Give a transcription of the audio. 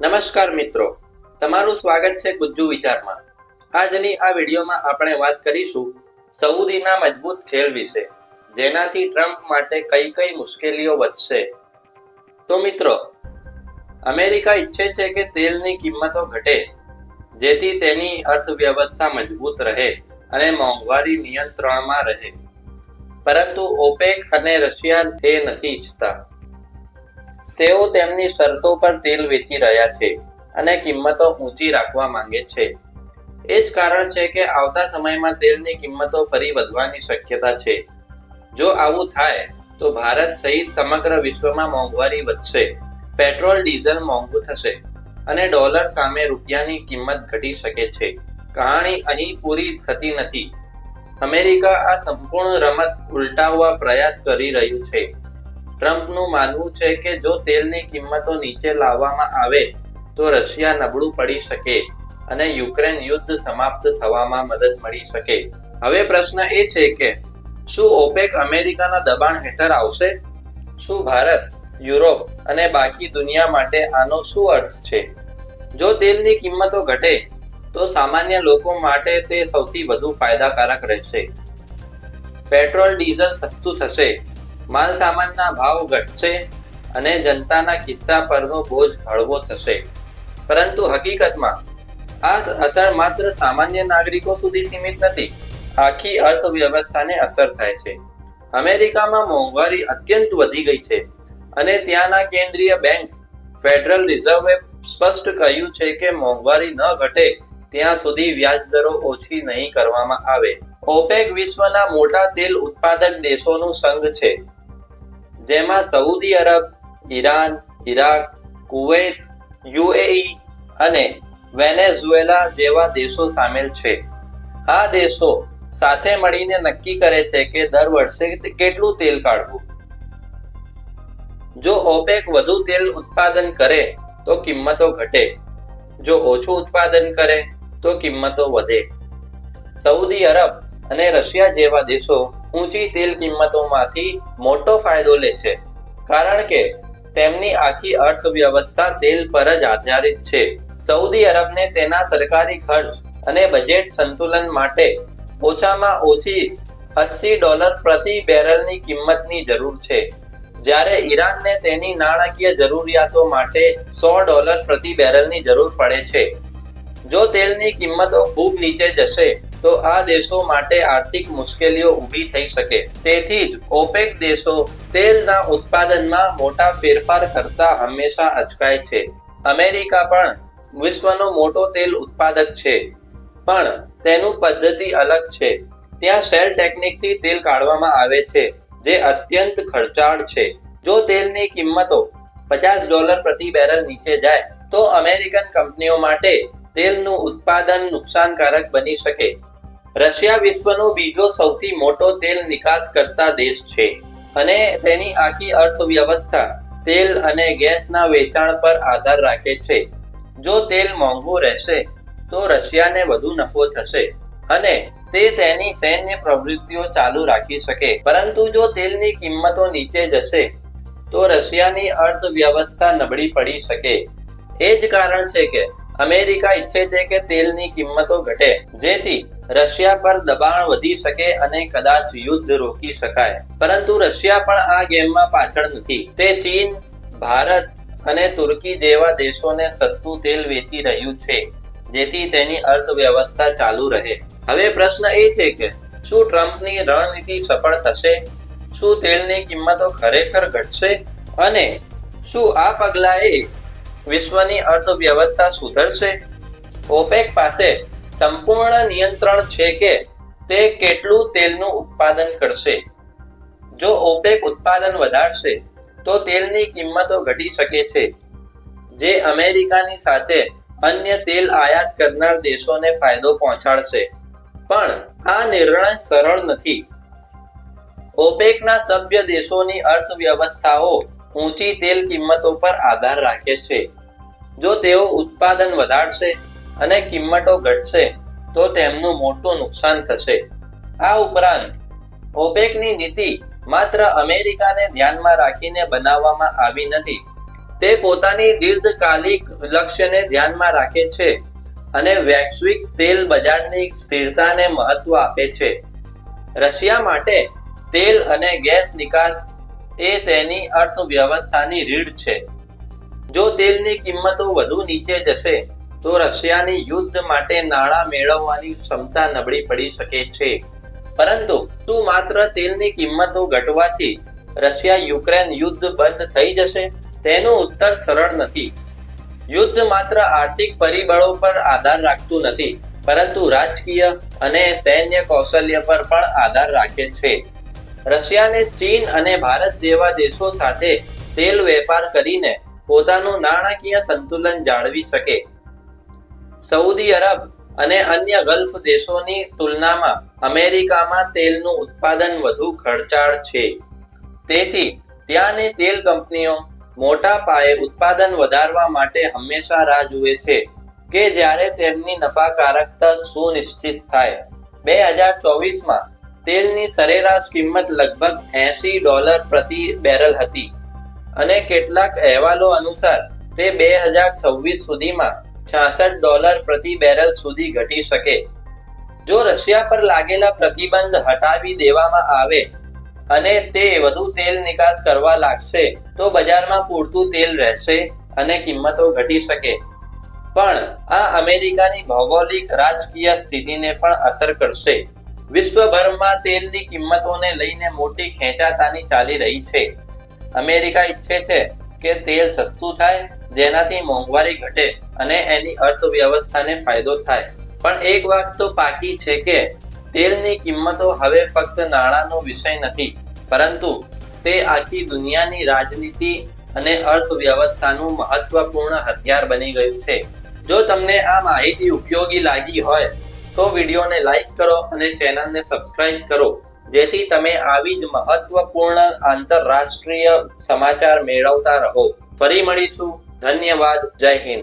નમસ્કાર મિત્રો. તમારું સ્વાગત છે ગુજ્જુ વિચારમાં. આજની આ વિડીયોમાં આપણે વાત કરીશું સઉદીના મજબૂત ખેલ વિશે, જેનાથી ટ્રમ્પ માટે કઈ કઈ મુશ્કેલીઓ વધશે. તો મિત્રો, અમેરિકા ઈચ્છે છે કે તેલની કિંમતો ઘટે, જેથી તેની અર્થવ્યવસ્થા મજબૂત રહે અને મોંઘવારી નિયંત્રણમાં રહે. પરંતુ ઓપેક અને રશિયા એ નથી ઈચ્છતા. તેઓ તેમની શરતો પર તેલ વેચી રહ્યા છે અને કિંમતો ઊંચી રાખવા માંગે છે. એ જ કારણ છે કે આવતા સમયમાં તેલની કિંમતો ફરી વધવાની શક્યતા છે. જો આવું થાય, તો ભારત સહિત સમગ્ર વિશ્વમાં મોંઘવારી વધશે, પેટ્રોલ, ડીઝલ મોંઘું થશે અને ડોલર સામે રૂપિયાની કિંમત ઘટી શકે છે. કહાણી અહીં પૂરી થતી નથી. અમેરિકા આ સંપૂર્ણ રમત ઉલટાવવા પ્રયાસ કરી રહ્યું છે. ટ્રમ્પનું માનવું છે કે જો તેલની કિંમતો નીચે લાવવામાં આવે, તો રશિયા નબળું પડી શકે અને યુક્રેન યુદ્ધ સમાપ્ત થવામાં મદદ મળી શકે. હવે પ્રશ્ન એ છે કે, શું ઓપેક અમેરિકાના દબાણ હેઠળ આવશે? શું ભારત, યુરોપ અને બાકી દુનિયા માટે આનો શું અર્થ છે? જો તેલની કિંમતો ઘટે, તો સામાન્ય લોકો માટે તે સૌથી વધુ ફાયદાકારક રહેશે. પેટ્રોલ, ડીઝલ સસ્તું થશે. માલ સામાનના ભાવ ઘટશે અને જનતાના ખિસ્સા પરનો બોજ હળવો થશે. પરંતુ હકીકતમાં, આ અસર માત્ર સામાન્ય નાગરિકો સુધી સીમિત નથી, આખી અર્થવ્યવસ્થાને અસર થાય છે. અમેરિકામાં મોંઘવારી અત્યંત વધી ગઈ છે અને ત્યાંના કેન્દ્રીય બેંક, ફેડરલ રિઝર્વે, સ્પષ્ટ કહ્યું છે કે મોંઘવારી ન ઘટે ત્યાં સુધી વ્યાજ દરો ઓછી નહીં કરવામાં આવે. ઓપેક વિશ્વના મોટા તેલ ઉત્પાદક દેશોનું સંઘ છે. જેમાં Saudi Arab, Iran Iraq Kuwait, UAE અને વેનેઝુએલા જેવા દેશો સામેલ છે. આ દેશો સાથે મળીને નક્કી કરે છે કે દર વર્ષે કેટલું તેલ કાઢવું. જો ઓપેક વધુ તેલ ઉત્પાદન કરે, તો કિંમતો ઘટે. જો ઓછું ઉત્પાદન કરે, તો કિંમતો વધે. સઉદી અરબ અને રશિયા જેવા દેશો ઊંચી તેલ કિંમતોમાંથી મોટો ફાયદો લે છે. કારણ કે તેમની આખી અર્થવ્યવસ્થા તેલ પર જ આધારિત છે. સૌદી અરબને તેના સરકારી ખર્ચ અને બજેટ સંતુલન માટે ઓછામાં ઓછી અસી ડોલર પ્રતિ બેરલની કિંમતની જરૂર છે. જ્યારે ઈરાનને તેની નાણાકીય જરૂરિયાતો માટે સો ડોલર પ્રતિ બેરલની જરૂર પડે છે. જો તેલની કિંમતો ખૂબ નીચે જશે, તો આ દેશો માટે આર્થિક મુશ્કેલીઓ ઊભી થઈ શકે. તેથી જ ઓપેક દેશો તેલના ઉત્પાદનમાં મોટા ફેરફાર કરતા હંમેશા અચકાય છે. અમેરિકા પણ વિશ્વનો મોટો તેલ ઉત્પાદક છે, પણ તેનું પદ્ધતિ અલગ છે. ત્યાં શેલ ટેકનિકથી તેલ કાઢવામાં આવે છે, જે અત્યંત ખર્ચાળ છે. જો તેલની કિંમતો પચાસ ડોલર પ્રતિ બેરલ નીચે જાય, તો અમેરિકન કંપનીઓ માટે તેલનું ઉત્પાદન નુકસાનકારક બની શકે. રશિયા વિશ્વનો બીજો સૌથી મોટો તેલ નિકાસ કરતા દેશ છે અને તેની આખી અર્થવ્યવસ્થા તેલ અને ગેસના વેચાણ પર આધાર રાખે છે. જો તેલ મોંઘું રહેશે, તો રશિયાને વધુ નફો થશે અને તે તેની સૈન્ય પ્રવૃત્તિઓ ચાલુ રાખી શકે. પરંતુ જો તેલની કિંમતો નીચે જશે, તો રશિયાની અર્થવ્યવસ્થા નબળી પડી શકે. એ જ કારણ છે કે અમેરિકા ઈચ્છે છે કે તેલની કિંમતો ઘટે, જેથી રશિયા પર દબાણ વધી શકે અને કદાચ યુદ્ધ રોકી શકાય. પરંતુ રશિયા પણ આ ગેમમાં પાછળ નથી. તે ચીન, ભારત અને તુર્કી જેવા દેશોને સસ્તું તેલ વેચી રહ્યું છે, જેથી તેની અર્થવ્યવસ્થા ચાલુ રહે. હવે પ્રશ્ન એ છે કે શું ટ્રમ્પની રણનીતિ સફળ થશે? શું તેલની કિંમતો ખરેખર ઘટશે? અને શું આ પગલાએ વિશ્વની અર્થવ્યવસ્થા સુધરશે. ઓપેક પાસે સંપૂર્ણ નિયંત્રણ છે કે તે કેટલું તેલનું ઉત્પાદન કરશે. જો ઓપેક ઉત્પાદન વધારશે, તો તેલની કિંમતો ઘટી શકે છે, જે અમેરિકાની સાથે અન્ય તેલ આયાત કરનાર દેશોને ફાયદો પહોંચાડશે. પણ આ નિર્ણય સરળ નથી. ઓપેકના સભ્ય દેશોની અર્થવ્યવસ્થાઓ ઊંચી તેલ કિંમતો પર આધાર રાખે છે. જો તેઓ ઉત્પાદન વધારશે અને કિંમતો ઘટશે, તો તેમનું મોટું નુકસાન થશે. આ ઉપરાંત, ઓપેકની નીતિ માત્ર અમેરિકાને ધ્યાનમાં રાખીને બનાવવામાં આવી નથી. તે પોતાની દીર્ઘકાલિક લક્ષ્યને ધ્યાનમાં રાખે છે અને વૈશ્વિક તેલ બજારની સ્થિરતાને મહત્વ આપે છે. રશિયા માટે તેલ અને ગેસ નિકાસ એ તેની અર્થવ્યવસ્થાની રીઢ છે. જો તેલની કિંમતો વધુ નીચે જશે, તો રશિયાની યુદ્ધ માટે નાણાં મેળવવાની ક્ષમતા નબળી પડી શકે છે. પરંતુ શું માત્ર તેલની કિંમતો ઘટવાથી રશિયા યુક્રેન યુદ્ધ બંધ થઈ જશે? તેનો ઉત્તર સરળ નથી. યુદ્ધ માત્ર આર્થિક પરિબળો પર આધાર રાખતું નથી, પરંતુ રાજકીય અને સૈન્ય કૌશલ્ય પર પણ આધાર રાખે છે. રશિયાને ચીન અને ભારત જેવા દેશો સાથે તેલ વેપાર કરીને પોતાનું નાણાકીય સંતુલન જાળવી શકે. સઉદી અરબ અને અન્ય ગલ્ફ દેશોની તુલનામાં અમેરિકામાં તેલનું ઉત્પાદન વધુ ખર્ચાળ છે. તેથી, ત્યાંની તેલ કંપનીઓ મોટા પાયે ઉત્પાદન વધારવા માટે હંમેશા રાહ જુએ છે કે જ્યારે તેમની નફાકારકતા સુનિશ્ચિત થાય. બે હજાર ચોવીસમાં તેલની સરેરાશ કિંમત લગભગ એસી ડોલર પ્રતિ બેરલ હતી અને કેટલાક અહેવાલો અનુસાર તે બે હજાર છવ્વીસ સુધીમાં છાસઠ ડોલર પ્રતિ બેરલ સુધી ઘટી શકે. જો રશિયા પર લાગેલા પ્રતિબંધ હટાવી દેવામાં આવે અને તે વધુ તેલ નિકાસ કરવા લાગશે, તો બજારમાં પૂરતું તેલ રહેશે અને કિંમતો ઘટી શકે. પણ આ અમેરિકાની ભૌગોલિક રાજકીય સ્થિતિને પણ અસર કરશે. વિશ્વભરમાં તેલની કિંમતોને લઈને મોટી ખેંચાતાની ચાલી રહી છે. અમેરિકા ઈચ્છે છે કે તેલ સસ્તું થાય, જેનાથી મોંઘવારી ઘટે અને એની અર્થવ્યવસ્થાને ફાયદો થાય. પણ એક વાત તો પાકી છે કે તેલની કિંમતો હવે ફક્ત નાણાંનો વિષય નથી, પરંતુ તે આખી દુનિયાની રાજનીતિ અને અર્થવ્યવસ્થાનું મહત્વપૂર્ણ હથિયાર બની ગયું છે. જો તમને આ માહિતી ઉપયોગી લાગી હોય તો વિડીયોને લાઈક કરો અને ચેનલને સબસ્ક્રાઇબ કરો. જેથી તમે આવી જ મહત્વપૂર્ણ આંતરરાષ્ટ્રીય સમાચાર મેળવતા રહો. ફરી મળીશું. ધન્યવાદ. જય હિન્દ.